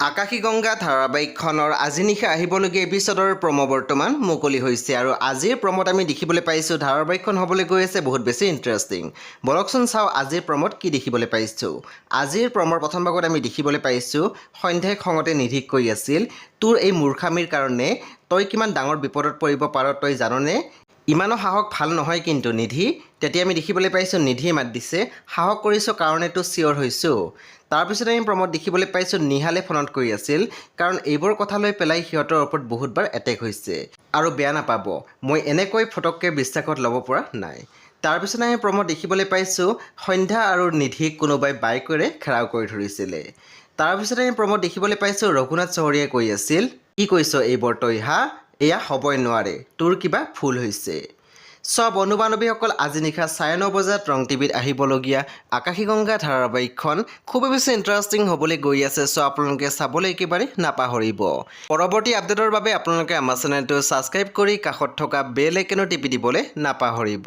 আকাশী গংগা ধাৰাবাহিকখনৰ আজি নিশা আহিবলগীয়া এপিছডৰ প্ৰম' বৰ্তমান মুকলি হৈছে আৰু আজিৰ প্ৰমত আমি দেখিবলৈ পাইছোঁ ধাৰাবাহিকখন হ'বলৈ গৈ আছে বহুত বেছি ইণ্টাৰেষ্টিং বলকচোন চাওঁ আজিৰ প্ৰমত কি দেখিবলৈ পাইছোঁ। আজিৰ প্ৰমৰ প্ৰথম ভাগত আমি দেখিবলৈ পাইছোঁ সন্ধ্যাই খঙতে নিধিক কৈ আছিল তোৰ এই মূৰ্খামিৰ কাৰণে তই কিমান ডাঙৰ বিপদত পৰিব পাৰ তই জাননে? ইমানো সাহস ভাল নহয় কিন্তু নিধি তেতিয়া আমি দেখিবলৈ পাইছোঁ নিধিয়ে মাত দিছে সাহস কৰিছোঁ কাৰণেতো চিয়ৰ হৈছোঁ। তাৰপিছত আমি প্ৰমোদ দেখিবলৈ পাইছোঁ নিহালে ফোনত কৰি আছিল কাৰণ এইবোৰ কথা লৈ পেলাই সিহঁতৰ ওপৰত বহুতবাৰ এটেক হৈছে। আৰু বেয়া নাপাব মই এনেকৈ ফটককৈ বিশ্বাসত ল'ব পৰা নাই। তাৰপিছত আমি প্ৰমোদ দেখিবলৈ পাইছোঁ সন্ধ্যা আৰু নিধিক কোনোবাই বাইকেৰে ঘেৰাও কৰি ধৰিছিলে। তাৰপিছত আমি প্ৰমোদ দেখিবলৈ পাইছোঁ ৰঘুনাথ চহৰীয়াই কৈ আছিল কি কৈছ এইবোৰ তই হা? এয়া হ'বই নোৱাৰে। তোৰ কিবা ভুল হৈছে। চব অনুবানৱীসকল আজি নিশা চাৰে ন বজাত ৰং টিভিত আহিবলগীয়া আকাশী গংগা ধাৰাবাহিকখন খুবেই বেছি ইণ্টাৰেষ্টিং হ'বলৈ গৈ আছে, চ' আপোনালোকে চাবলৈ একেবাৰে নাপাহৰিব। পৰৱৰ্তী আপডেটৰ বাবে আপোনালোকে আমাৰ চেনেলটো ছাবস্ক্ৰাইব কৰি কাষত থকা বেল আইকনো টিপি দিবলৈ নাপাহৰিব।